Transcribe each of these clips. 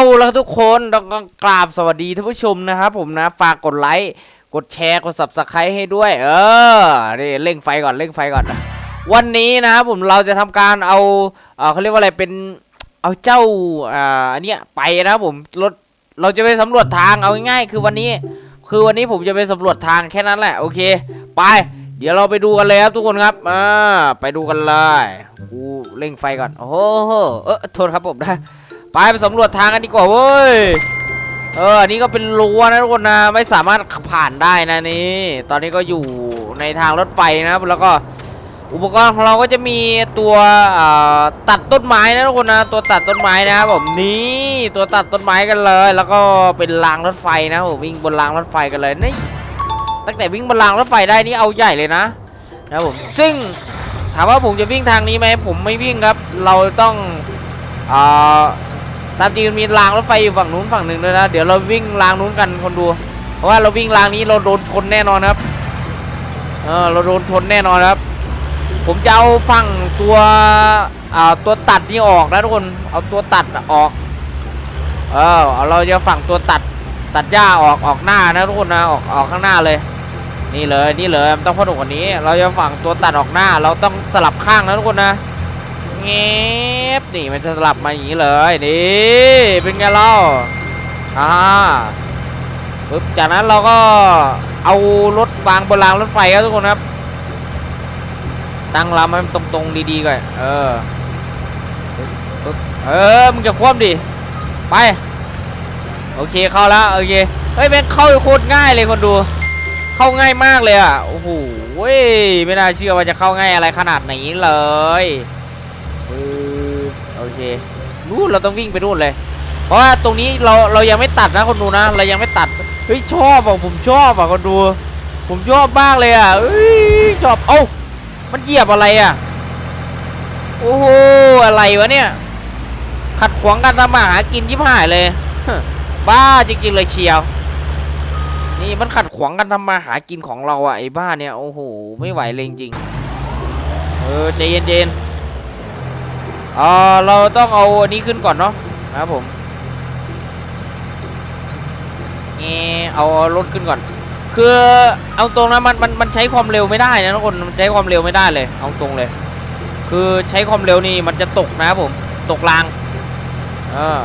เอาล้วทุกคนต้องกราบสวัสดีท่านผู้ชมนะครับผมนะฝากกดไลค์กดแชร์กด subscribe ให้ด้วย เออนี่เร่งไฟก่อนเร่งไฟก่อน วันนี้นะครับผมเราจะทำการเอาเอ่อเขาเรียกว่าอะไรเป็นเอาเจ้าอ่าอันเนี้ยไปนะผมรถเราจะไปสำรวจทางเอาง่ายๆคือวันนี้ คือวันนี้ผมจะไปสำรวจทางแค่นั้นแหละโอเค ไป เดี๋ยวเราไปดูกันเลยครับทุกคนครับอ่าไปดูกันเลยกูเร่งไฟก่อนโอ้โหเออโทษครับผมนะ ไปไปสำรวจทางกันดีกว่าเว้ย เอออันนี้ก็เป็นรั้วนะทุกคนนะ ไม่สามารถผ่านได้นะนี่ ตอนนี้ก็อยู่ในทางรถไฟนะครับแล้วก็อุปกรณ์ของเราก็จะมีตัวตัดต้นไม้นะทุกคนนะตัวตัดต้นไม้นะครับผมนี่ตัวตัดต้นไม้กันเลย แล้วก็เป็นรางรถไฟนะผมวิ่งบนรางรถไฟกันเลยนี่ตั้งแต่วิ่งบนรางรถไฟได้นี่เอาใหญ่เลยนะนะผมซึ่งถามว่าผมจะวิ่งทางนี้ไหมผมไม่วิ่งครับ เราต้องอ่อ ตามจริงมันมีรางรถไฟอยู่ฝั่งนู้นฝั่งหนึ่งด้วยนะ เดี๋ยวเราวิ่งรางนู้นกันคนดู เพราะว่าเราวิ่งรางนี้เราโดนชนแน่นอนครับ เออเราโดนชนแน่นอนครับ ผมจะเอาฝั่งตัวอ่าตัวตัดนี่ออกนะทุกคน เอาตัวตัดออก เออเราจะฝั่งตัวตัดตัดหญ้าออกออกหน้านะทุกคนนะออกออกข้างหน้าเลย นี่เลยนี่เลยต้องพ่นกว่านี้ เราจะฝั่งตัวตัดออกหน้า เราต้องสลับข้างนะทุกคนนะ เงียบนี่มันจะสลับมาอย่างนี้เลยนี่เป็นไงเล่าอ่าปึ๊บจากนั้นเราก็เอารถวางบนรางรถไฟครับทุกคนครับ ตั้งลำให้มันตรงๆดีๆก่อนเออปึ๊บเออมึงจะคว่ำดิไปโอเคเข้าแล้วโอเคเฮ้ยแม่งเข้าโคตรง่ายเลยคนดู เข้าง่ายมากเลยอะโอ้โหเว้ยไม่น่าเชื่อว่าจะเข้าง่ายอะไรขนาดนี้เลย ปึ๊บโอเคนู่นเราต้องวิ่งไปนู่นเลย เพราะว่าตรงนี้เราเรายังไม่ตัดนะคนดูนะ เรายังไม่ตัด เฮ้ยชอบอะผมชอบอะคนดู ผมชอบมากเลยอะเอ้ยชอบ เอ้า มันเหยียบอะไรอะ โอ้โห อะไรวะเนี่ย ขัดขวางการทำมาหากินยิบหายเลย บ้าจริงๆเลยเชียว นี่มันขัดขวางการทำมาหากินของเราอะไอ้บ้าเนี่ย โอ้โห ไม่ไหวเลยจริงๆเออใจเย็นๆ ออเราต้องเอาอันนี้ขึ้นก่อนเนาะนะครับผมเออเอารถขึ้นก่อน คือเอาตรงนะมันมันมันใช้ความเร็วไม่ได้นะทุกคนมันใช้ความเร็วไม่ได้เลย เอาตรงเลย คือใช้ความเร็วนี่มันจะตกนะครับผม ตกรางเออ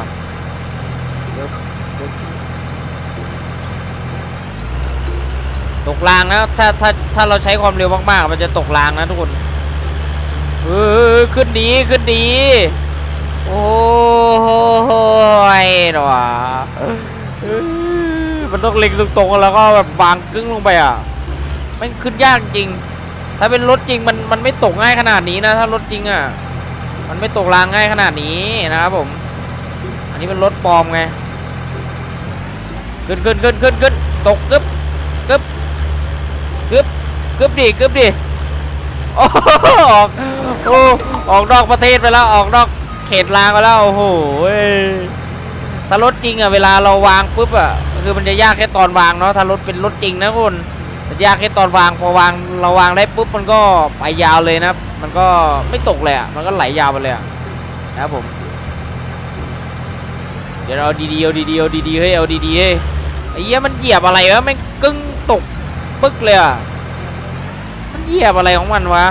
ตกรางนะถ้าถ้าถ้าเราใช้ความเร็วมากๆ มันจะตกรางนะทุกคน เออขึ้นดีขึ้นดี โอ้โหหนอเออมันต้องเล็งตรงๆแล้วก็แบบวางกึ้งลงไปอะมันขึ้นยากจริง ถ้าเป็นรถจริงมันมันไม่ตกง่ายขนาดนี้นะ ถ้ารถจริงอะ มันไม่ตกรางง่ายขนาดนี้นะครับผม อันนี้เป็นรถปลอมไง ขึ้นขึ้นขึ้นขึ้นขึ้นตกกึบกึบกึบกึบดิกึบดิ โอ้ออกโอ้ออกนอกประเทศไปแล้วออกนอกเขตรางไปแล้วโอ้โหถ้ารถจริงอะเวลาเราวางปุ๊บอะคือมันจะยากแค่ตอนวางเนาะถ้ารถเป็นรถจริงนะคุณมันยากแค่ตอนวางพอวางเราวางได้ปุ๊บมันก็ไปยาวเลยนะมันก็ไม่ตกเลยอะมันก็ไหลยาวไปเลยนะครับผมเดี๋ยวเราดีๆเอาดีๆเอาดีๆเฮ้ยเอาดีๆเฮ้ยไอ้เหี้ยมันเหยียบอะไรวะมันกึ้งตกปึ๊กเลยอะ เหยียบอะไรของมันวะ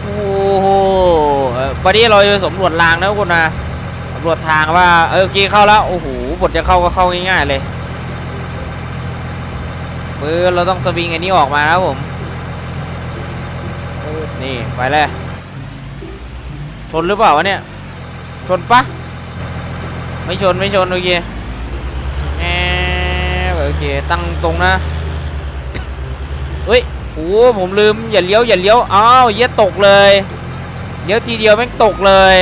โอ้โหวันนี้เราจะสำรวจรางนะทุกคนนะตำรวจทางว่า เออโอเคเข้าแล้ว โอ้โหบทจะเข้าก็เข้าง่ายๆเลยมือเราต้องสวิงอันนี้ออกมาครับผม นี่ไปเลยชนหรือเปล่าวะเนี่ย ชนปะไม่ชนไม่ชนโอเคแหมโอเคตั้งตรงนะเฮ้ย โอ้ผมลืมอย่าเลี้ยวอย่าเลี้ยวอ้าวเหี้ยตกเลยเลี้ยวทีเดียวแม่งตกเลย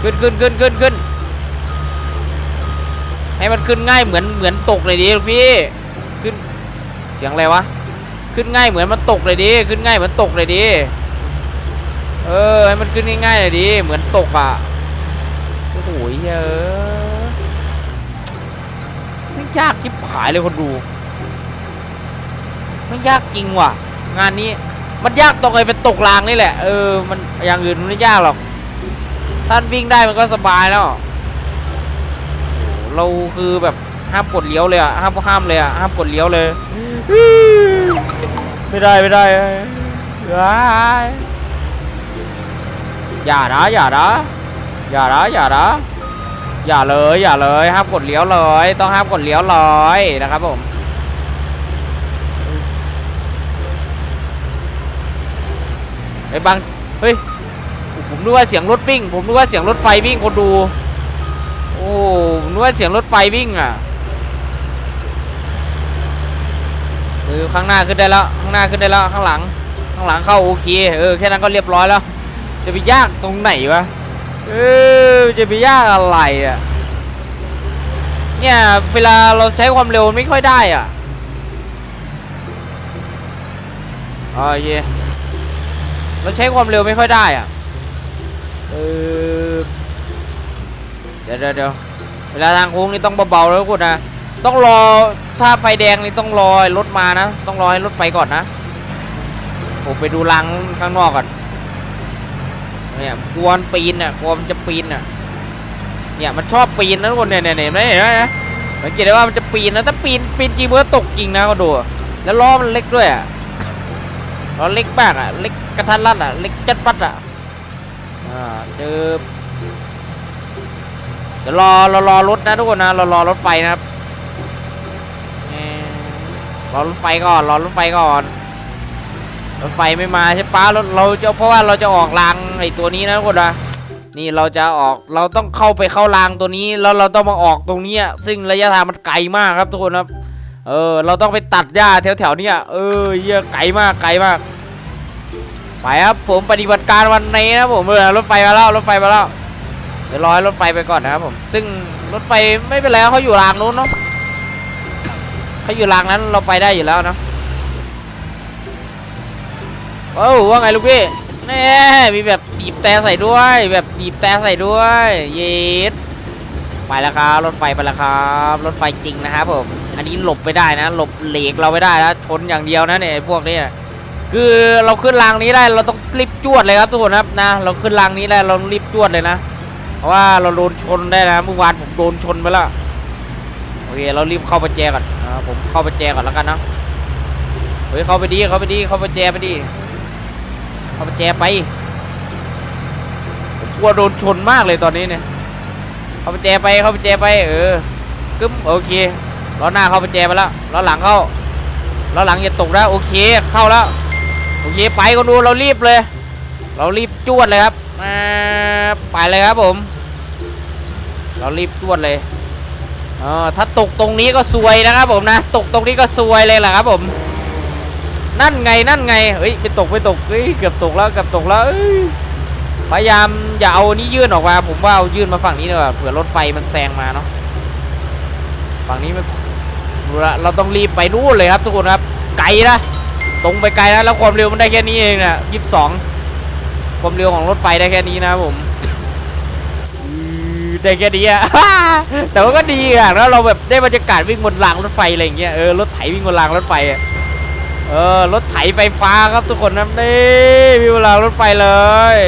ขึ้นขึ้นขึ้นขึ้นขึ้นให้มันขึ้นง่ายเหมือนเหมือนตกเลยดิพี่ขึ้นเสียงอะไรวะขึ้นง่ายเหมือนมันตกเลยดิขึ้นง่ายเหมือนตกเลยดิเออให้มันขึ้นง่ายๆเลยดิเหมือนตกอะโอ้โหเฮ้ยไม่ยากจิบหายเลยคนดู ไม่ยากจริงว่ะ งานนี้มันยากตรงไอ้เป็นตกรางนี่แหละ เออ มันอย่างอื่นมันไม่ยากหรอก ท่านวิ่งได้มันก็สบายแล้ว เราคือแบบห้ามกดเลี้ยวเลยอะห้ามห้ามเลยอะห้ามกดเลี้ยวเลย ไม่ได้ไม่ได้ว้ายอย่านะอย่านะอย่านะอย่านะอย่าเลยอย่าเลยห้ามกดเลี้ยวเลย ต้องห้ามกดเลี้ยวเลยนะครับผม อ้บังเฮ้ยผมนึกว่าเสียงรถวิ่ง ผมนึกว่าเสียงรถไฟวิ่งคนดู โอ้ผมนึกว่าเสียงรถไฟวิ่งอะเออข้างหน้าขึ้นได้แล้วข้างหน้าขึ้นได้แล้วข้างหลัง ข้างหลังเข้าโอเคเออแค่นั้นก็เรียบร้อยแล้ว จะไปยากตรงไหนวะเออจะไปยากอะไรอะเนี่ยเวลาเราใช้ความเร็วไม่ค่อยได้อะโอเค เราใช้ความเร็วไม่ค่อยได้อะเออเดี๋ยวเดี๋ยวเวลาทางโค้งนี่ต้องเบาๆแล้วทุกคนนะ ต้องรอถ้าไฟแดงนี่ต้องรอรถมานะ ต้องรอให้รถไปก่อนนะ ผมไปดูรังข้างนอกก่อน เนี่ยกวนปีนอะกวนจะปีนอะ เนี่ยมันชอบปีนนะทุกคนเนี่ยเนี่ยเนี่ยเห็นไหมเห็นไหมนะสังเกตได้ว่ามันจะปีนนะถ้าปีนปีนจริงมันก็ตกจริงนะก็ดู แล้วล้อมันเล็กด้วยอะ ล้อเล็กมากอะ เล็กกระทันรัดอะ เล็กจัดปัดอะ อ่าเจอเดี๋ยวรอรอรอรถนะทุกคนนะรอรอรถไฟนะครับรอรถไฟก่อนรอรถไฟก่อนรถไฟไม่มาใช่ปะเราเราจะเพราะว่าเราจะออกรางไอตัวนี้นะทุกคนนะนี่เราจะออกเราต้องเข้าไปเข้ารางตัวนี้ แล้วเราต้องมาออกตรงนี้ซึ่งระยะทางมันไกลมากครับทุกคนครับ เออ เราต้องไปตัดหญ้าแถวๆเนี้ยเออเหี้ยไกลมากไกลมาก ไปครับผมปฏิบัติการวันนี้นะผมเออรถไฟมาแล้วรถไฟมาแล้วเดี๋ยวรอให้รถไฟไปก่อนนะครับผม ซึ่งรถไฟไม่เป็นไรเขาอยู่รางนู้นเนาะเขาอยู่รางนั้นเราไปได้อยู่แล้วเนอะโอ้ว่าไงลูกพี่แน่มีแบบบีบแต่ใส่ด้วย แบบบีบแต่ใส่ด้วย เย็ดไปแล้วครับรถไฟไปแล้วครับ รถไฟจริงนะครับผม อันนี้หลบไปได้นะ หลบเหล็กเราไม่ได้นะชนอย่างเดียวนะเนี่ยพวกนี้คือเราขึ้นรางนี้ได้เราต้องรีบจวดเลยครับทุกคนครับนะ เราขึ้นรางนี้ได้เราต้องรีบจวดเลยนะ เพราะว่าเราโดนชนได้นะเมื่อวานผมโดนชนไปแล้วโอเคเรารีบเข้าประแจก่อนอ่าผมเข้าประแจก่อนแล้วกันนะเฮ้ยเข้าไปดีเข้าไปดีเข้าประแจไปดีเข้าประแจไปผมกลัวโดนชนมากเลยตอนนี้เนี่ยเข้าประแจไปเข้าประแจไปเออกึ้มโอเค ล้อหน้าเข้าประแจไปแล้วล้อหลังเข้าล้อหลังอย่าตกนะโอเคเข้าแล้วโอเคไปก็ดูเรารีบเลย เรารีบจวดเลยครับไปเลยครับผม เรารีบจวดเลยเออถ้าตกตรงนี้ก็ซวยนะครับผมนะตกตรงนี้ก็ซวยเลยแหละครับผมนั่นไงนั่นไงเฮ้ยไม่ตกไม่ตกเฮ้ยเกือบตกแล้วเกือบตกแล้วพยายามอย่าเอานี้ยื่นออกมาผมว่าเอายื่นมาฝั่งนี้ดีกว่าเผื่อรถไฟมันแซงมาเนาะฝั่งนี้ม่ดูละ เราต้องรีบไปนู่นเลยครับทุกคนครับ ไกลนะ ตรงไปไกลนะแล้วความเร็วมันได้แค่นี้เองนะยี่สิบสองความเร็วของรถไฟได้แค่นี้นะผมได้แค่นี้อะแต่ว่าก็ดีอะแล้วเราแบบได้บรรยากาศวิ่งบนรางรถไฟอะไรอย่างเงี้ยเออรถไถวิ่งบนรางรถไฟอะเออรถไถไฟฟ้าครับทุกคนนะนี่วิ่งบนรางรถไฟเลย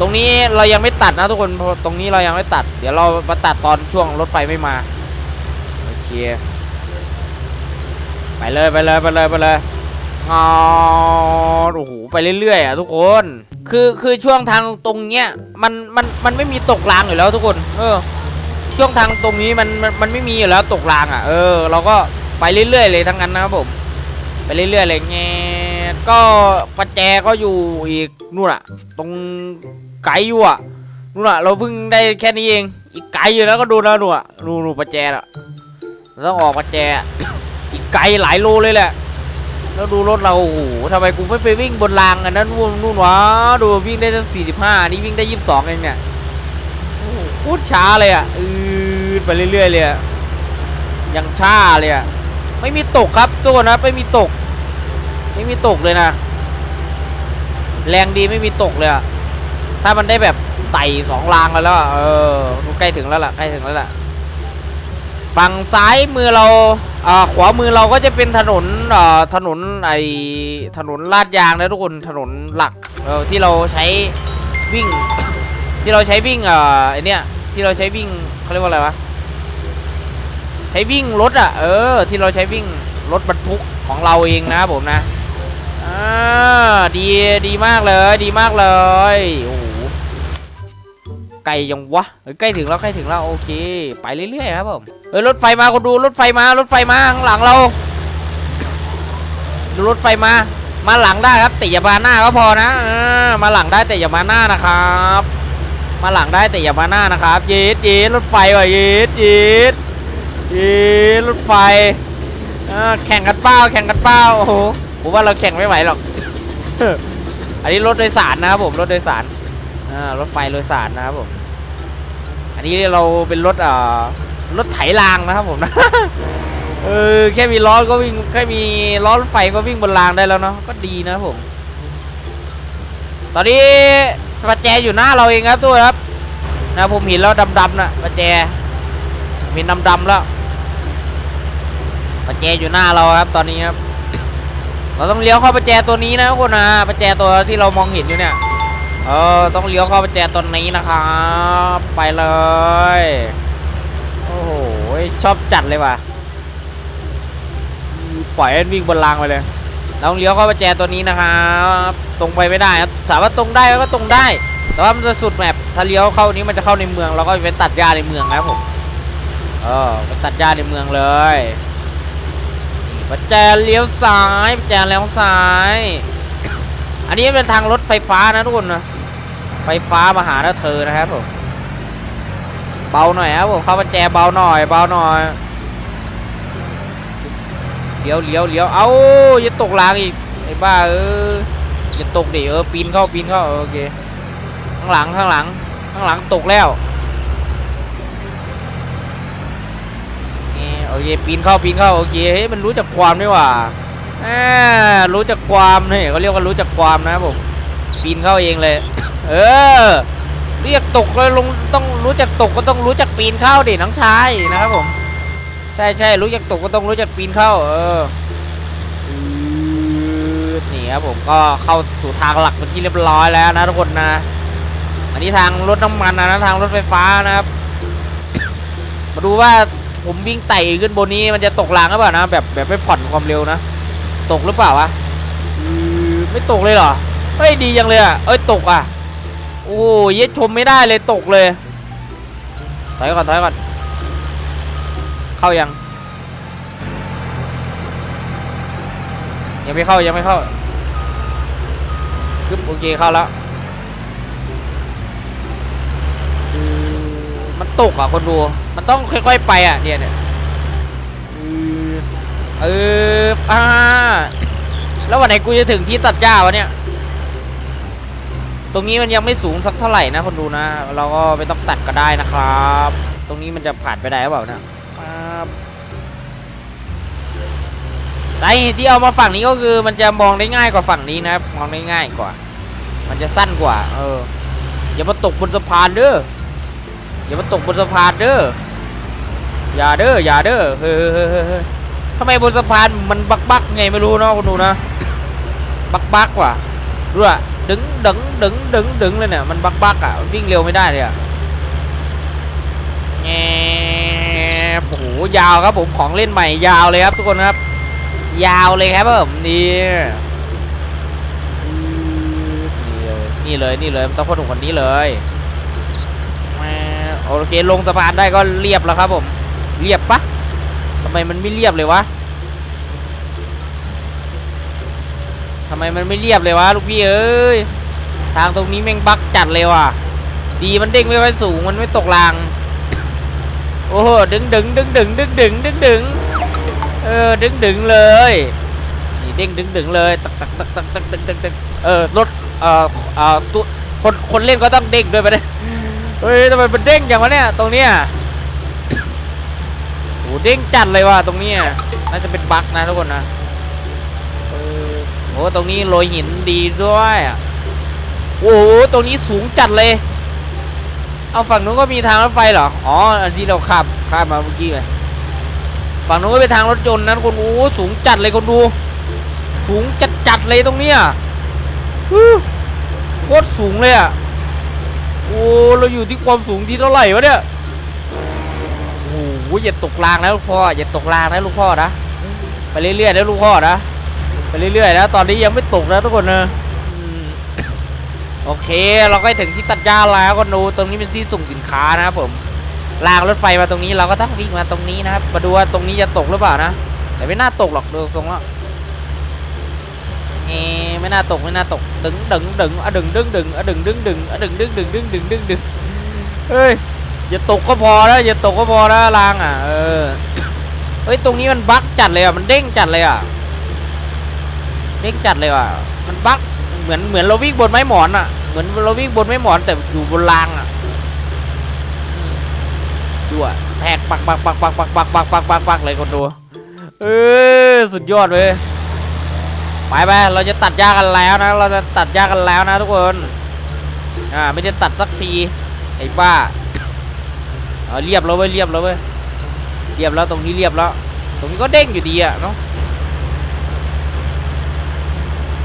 ตรงนี้เรายังไม่ตัดนะทุกคนเพราะตรงนี้เรายังไม่ตัด เดี๋ยวเรามาตัดตอนช่วงรถไฟไม่มาโอเค ไปเลยไปเลยไปเลยไปเลยอ๋อโอ้โหไปเรื่อยๆอะทุกคน คือคือช่วงทางตรงเนี้ยมันมันมันไม่มีตกรางอยู่แล้วทุกคน เออ ช่วงทางตรงนี้มันมันมันไม่มีอยู่แล้วตกรางอะ เออ เราก็ไปเรื่อยๆเลยทั้งนั้นนะครับผม ไปเรื่อยๆเลยแงก็ประแจก็อยู่อีกนู่นอะ ตรงไกลอยู่อะนู่นอะ เราเพิ่งได้แค่นี้เอง อีกไกลอยู่แล้วก็ดูนะหนูอะนู่นๆประแจอะต้องออกประแจ อีกไกลหลายโลเลยแหละ แล้วดูรถเราโอ้โหทำไมกูไม่ไปวิ่งบนรางอันนั้นนู่นนู่นวะดูวิ่งได้ตั้งสี่สิบห้านี่วิ่งได้ยี่สิบสองเองเนี่ยโอ้โหโคตรช้าเลยอะอืดไปเรื่อยๆเลยอะยังช้าเลยอะไม่มีตกครับทุกคนนะไม่มีตก ไม่มีตกเลยนะ แรงดีไม่มีตกเลยอะถ้ามันได้แบบไต่สองรางแล้วเออใกล้ถึงแล้วล่ะใกล้ถึงแล้วล่ะ ฝั่งซ้ายมือเรา ขวามือเราก็จะเป็นถนนถนนไอถนนลาดยางนะทุกคนถนนหลักที่เราใช้วิ่ง ที่เราใช้วิ่งอ่าไอเนี้ยที่เราใช้วิ่งเขาเรียกว่าอะไรวะใช้วิ่งรถอะเออ ที่เราใช้วิ่งรถบรรทุกของเราเองนะผมนะอ่าดีดีมากเลย ดีมากเลยโอ้โห ไกลยังวะเฮ้ยใกล้ถึงแล้วใกล้ถึงแล้วโอเค ไปเรื่อยๆครับผมเฮ้ยรถไฟมาคนดูรถไฟมารถไฟมาข้างหลังเราดูรถไฟมา มาหลังได้ครับแต่อย่ามาหน้าก็พอนะอ่ามาหลังได้แต่อย่ามาหน้านะครับ มาหลังได้แต่อย่ามาหน้านะครับเย็ดเย็ดรถไฟว่ะเย็ดเย็ดเย็ดรถไฟแข่งกันเป้าแข่งกันเป้าโอ้โหผมว่าเราแข่งไม่ไหวหรอกอันนี้รถโดยสารนะครับผมรถโดยสาร รถไฟโดยสารนะครับผม อันนี้เราเป็นรถอ่ารถไถรางนะครับผมนะ เออแค่มีล้อก็วิ่งแค่มีล้อรถไฟก็วิ่งบนรางได้แล้วเนาะ ก็ดีนะครับผม ตอนนี้ประแจอยู่หน้าเราเองครับทุกคนครับ นะผมเห็นแล้วดำๆนะประแจ มีดำๆแล้วประแจอยู่หน้าเราครับ ตอนนี้ครับ เราต้องเลี้ยวเข้าประแจตัวนี้นะทุกคนนะประแจตัวที่เรามองเห็นอยู่เนี่ย เออต้องเลี้ยวเข้าประแจตัวนี้นะครับไปเลย โอ้โหชอบจัดเลยว่ะปล่อยให้วิ่งบนรางไปเลยเราต้องเลี้ยวเข้าประแจตัวนี้นะครับตรงไปไม่ได้ถามว่าตรงได้ก็ตรงได้ แต่ว่ามันจะสุดแมปถ้าเลี้ยวเข้านี้มันจะเข้าในเมืองเราก็ไปตัดหญ้าในเมืองนะครับผมเออไปตัดหญ้าในเมืองเลยประแจเลี้ยวซ้ายประแจเลี้ยวซ้าย อันนี้เป็นทางรถไฟฟ้านะทุกคนนะไฟฟ้ามาหาเธอนะครับผมเบาหน่อยครับผมเข้าประแจเบาหน่อยเบาหน่อยเลี้ยวเลี้ยวเลี้ยวเอาอย่าตกรางอีกไอ้บ้าเอออย่าตกดิเออปีนเข้าปีนเข้าโอเคข้างหลังข้างหลังข้างหลังตกแล้วโอเคปีนเข้าปีนเข้าโอเคเฮ้ยมันรู้จักความด้วยว่ะอ่า รู้จักความนี่เขาเรียกว่ารู้จักความนะผมปีนเข้าเองเลย เออ เรียกตกเลยลงต้องรู้จักตกก็ต้องรู้จักปีนเข้าดิน้องชายนะครับผม ใช่ใช่รู้จักตกก็ต้องรู้จักปีนเข้า เออนี่ครับผมก็เข้าสู่ทางหลักเป็นที่เรียบร้อยแล้วนะทุกคนนะ อันนี้ทางรถน้ำมันนะนะทางรถไฟฟ้านะครับ มาดูว่าผมวิ่งไต่ขึ้นบนนี้มันจะตกรางหรือเปล่านะแบบแบบไม่ผ่อนความเร็วนะ ตกหรือเปล่าวะไม่ตกเลยเหรอเฮ้ยดีจังเลยอะเอ้ยตกอะโอ้ยยชมไม่ได้เลยตกเลยถอยก่อนถอยก่อนเข้ายัง ยังไม่เข้ายังไม่เข้าปึ๊บโอเคเข้าแล้วมันตกอะคนดูมันต้องค่อยๆไปอะเนี่ยเนี่ย เอออ่าแล้ววันไหนกูจะถึงที่ตัดหญ้าวะเนี่ย ตรงนี้มันยังไม่สูงสักเท่าไหร่นะคนดูนะ เราก็ไม่ต้องตัดก็ได้นะครับ ตรงนี้มันจะผ่านไปได้หรือเปล่าเนะปั๊บสาเหตุที่เอามาฝั่งนี้ก็คือมันจะมองได้ง่ายกว่าฝั่งนี้นะครับมองได้ง่ายกว่า มันจะสั้นกว่า เอออย่ามาตกบนสะพานเด้ออย่ามาตกบนสะพานเด้ออย่าเด้ออย่าเด้อเฮ้ย ทำไมบนสะพานมันบักบักไงไม่รู้เนาะคุณดูนะ บักบักว่ะดูอะดึงดึงดึงดึงดึงเลยเนี่ยมันบักบักอะวิ่งเร็วไม่ได้เลยอะแงโอ้โหยาวครับผมของเล่นใหม่ยาวเลยครับทุกคนครับ ยาวเลยครับผมนี่นี่เลยนี่เลยนี่เลยต้องพ่นถุงคนนี้เลยโอเคลงสะพานได้ก็เรียบแล้วครับผม เรียบปะ ทำไมมันไม่เรียบเลยวะทำไมมันไม่เรียบเลยวะลูกพี่เอ้ย ทางตรงนี้แม่งบักจัดเลยว่ะ ดีมันเด้งไม่ค่อยสูงมันไม่ตกราง โอ้โหดึงดึงดึงดึงดึงดึงดึงดึงเออดึงดึงเลยนี่เด้งดึงดึงเลยตักตักตักตักตักตักตักตักเออรถเอ่อเอ่อตัวคนคนเล่นก็ต้องเด้งด้วยไปเลยเฮ้ยทำไมมันเด้งอย่างวะเนี่ยตรงเนี้ย โอ้เด้งจัดเลยว่ะตรงนี้น่าจะเป็นบั๊กนะทุกคนนะโอ้ตรงนี้โรยหินดีด้วยอะโอ้โหตรงนี้สูงจัดเลย เอาฝั่งนู้นก็มีทางรถไฟเหรออ๋ออันที่เราขับข้ามมาเมื่อกี้ไงฝั่งนู้นก็เป็นทางรถยนต์นั้นคนโอ้สูงจัดเลยคนดู สูงจัดจัดเลยตรงเนี้ยโคตรสูงเลยอะโอ้เราอยู่ที่ความสูงที่เท่าไหร่วะเนี่ย อ้โหอ้ยอย่าตกรางนะลูกพ่ออย่าตกรางนะลูกพ่อนะไปเรื่อยๆนะลูกพ่อนะไปเรื่อยๆนะตอนนี้ยังไม่ตกนะทุกคนนะอืมโอเคเราก็ถึงที่ตัดหญ้าแล้วก็ดูตรงนี้เป็นที่ส่งสินค้านะครับผมรางรถไฟมาตรงนี้เราก็ต้องวิ่งมาตรงนี้นะครับมาดูว่าตรงนี้จะตกหรือเปล่านะแต่ไม่น่าตกหรอกดูทรงแล้วเอไม่น่าตกไม่น่าตกดึงดึงดึงอะดึงดึงดึงอะดึงดึงดึงอะดึงดึงดึงดึงดึงดึงดึงเฮ้ย อย่าตกก็พอแล้วอย่าตกก็พอแล้วรางอะ เออ เฮ้ยตรงนี้มันบั๊กจัดเลยอะมันเด้งจัดเลยอะ เด้งจัดเลยอะ มันบั๊กเหมือนเหมือนเราวิ่งบนไม้หมอนอะ เหมือนเราวิ่งบนไม้หมอนแต่อยู่บนรางอะดูอะแทกปักปักปักปักปักปักปักปักปักปักเลยคนดู เออสุดยอดเลยไปไปเราจะตัดหญ้ากันแล้วนะ เราจะตัดหญ้ากันแล้วนะทุกคน อ่าไม่ได้ตัดสักทีไอ้บ้า เออเรียบแล้วเว้ยเรียบแล้วเว้ยเรียบแล้วตรงนี้เรียบแล้ว ตรงนี้ก็เด้งอยู่ดีอะเนาะ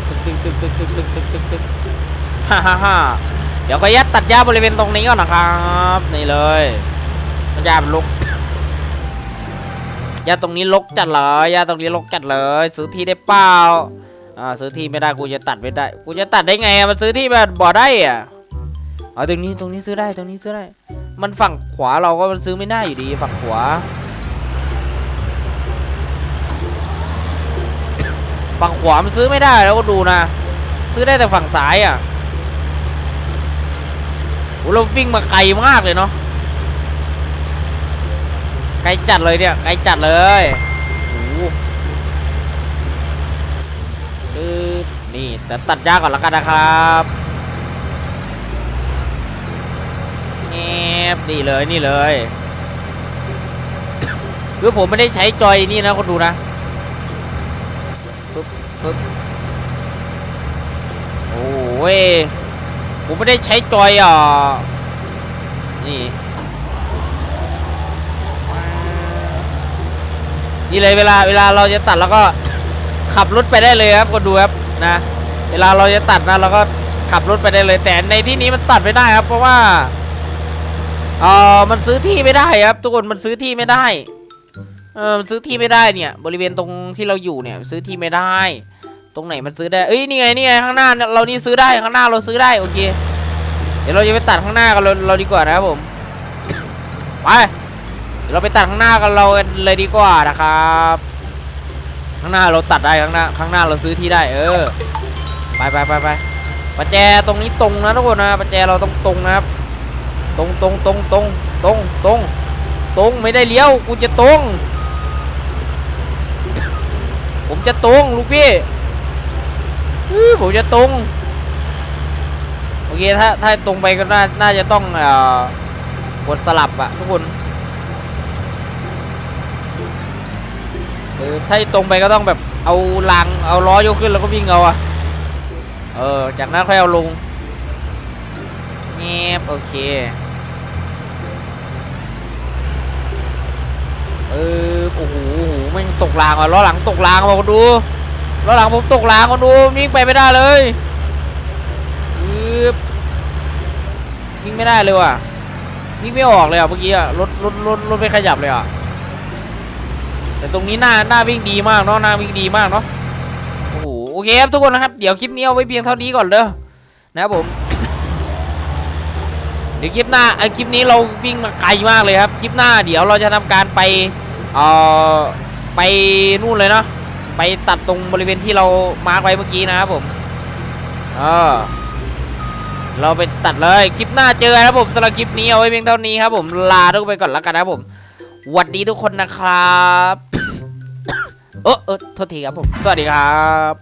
ตึกตึกตึกตึกตึกตึกตึกตึกตึกฮ่าฮ่าฮ่าเดี๋ยวก็ยัดตัดหญ้าบริเวณตรงนี้ก่อนนะครับนี่เลยหญ้ามันลกหญ้าตรงนี้ลกจัดเลยหญ้าตรงนี้ลกจัดเลย ซื้อที่ได้เปล่าอ่าซื้อที่ไม่ได้กูจะตัดไม่ได้ กูจะตัดได้ไงมันซื้อที่แบบบ่อได้อะเอาตรงนี้ตรงนี้ซื้อได้ตรงนี้ซื้อได้ มันฝั่งขวาเราก็มันซื้อไม่ได้อยู่ดีฝั่งขวา ฝั่งขวามันซื้อไม่ได้แล้วก็ดูนะ ซื้อได้แต่ฝั่งซ้ายอะโอ้เราวิ่งมาไกลมากเลยเนาะไกลจัดเลยเนี่ยไกลจัดเลยโอ้นี่แต่ตัดยากก่อนแล้วกันนะครับแอ บนี่เลยนี่เลย คือผมไม่ได้ใช้จอยนี่นะคนดูนะปึ๊บปึ๊บโอ้ยผมไม่ได้ใช้จอยอะนี่นี่เลยเวลาเวลาเราจะตัดแล้วก็ขับรถไปได้เลยครับคนดูครับนะ เวลาเราจะตัดนะเราก็ขับรถไปได้เลยแต่ในที่นี้มันตัดไม่ได้ครับ เพราะว่า เออมันซื้อที่ไม่ได้ครับ ทุกคนมันซื้อที่ไม่ได้ เออมันซื้อที่ไม่ได้เนี่ย บริเวณตรงที่เราอยู่เนี่ย ซื้อที่ไม่ได้ ตรงไหนมันซื้อได้เอ้ยนี่ไงนี่ไงข้างหน้าเนี่ยเรานี่ซื้อได้ข้างหน้าเราซื้อได้โอเค เดี๋ยวเราจะไปตัดข้างหน้ากันเราเราดีกว่านะครับผมไปเดี๋ยวเราไปตัดข้างหน้ากันเราเลยดีกว่านะครับ ข้างหน้าเราตัดได้ข้างหน้าข้างหน้าเราซื้อที่ได้ เออ ไปไปไปไปประแจตรงนี้ตรงนะทุกคนนะประแจเราต้องตรงนะครับ ตรงตรงตรงตรงตรงตรงตรงไม่ได้เลี้ยวกูจะตรง ผมจะตรงลูกพี่ผมจะตรงโอเคถ้าถ้าตรงไปก็น่าน่าจะต้องเอ่อกดสลับอะทุกคนเออถ้าตรงไปก็ต้องแบบเอารางเอาล้อยกขึ้นแล้วก็วิ่งเอาอะเออจากนั้นค่อยเอาลงเงียบโอเค เออโอ้โหหแม่งตกรางอะล้อหลังตกรางมาคนดูล้อหลังผมตกรางคนดูวิ่งไปไม่ได้เลยอึบวิ่งไม่ได้เลยว่ะวิ่งไม่ออกเลยอะเมื่อกี้อะรถรถรถรถไม่ขยับเลยอะแต่ตรงนี้หน้าหน้าวิ่งดีมากเนาะหน้าวิ่งดีมากเนาะโอ้โหโอเคครับทุกคนนะครับเดี๋ยวคลิปนี้เอาไว้เพียงเท่านี้ก่อนเด้อนะครับผม เดี๋ยวคลิปหน้าไอคลิปนี้เราวิ่งมาไกลมากเลยครับคลิปหน้าเดี๋ยวเราจะทำการไปเอ่อไปนู่นเลยเนาะไปตัดตรงบริเวณที่เรามาร์กไว้เมื่อกี้นะครับผมเออเราไปตัดเลยคลิปหน้าเจอครับผมสำหรับคลิปนี้เอาไว้เพียงเท่านี้ครับผมลาทุกคนไปก่อนแล้วกันนะครับผมหวัดดีทุกคนนะครับเออเออโทษทีครับผม สวัสดีครับ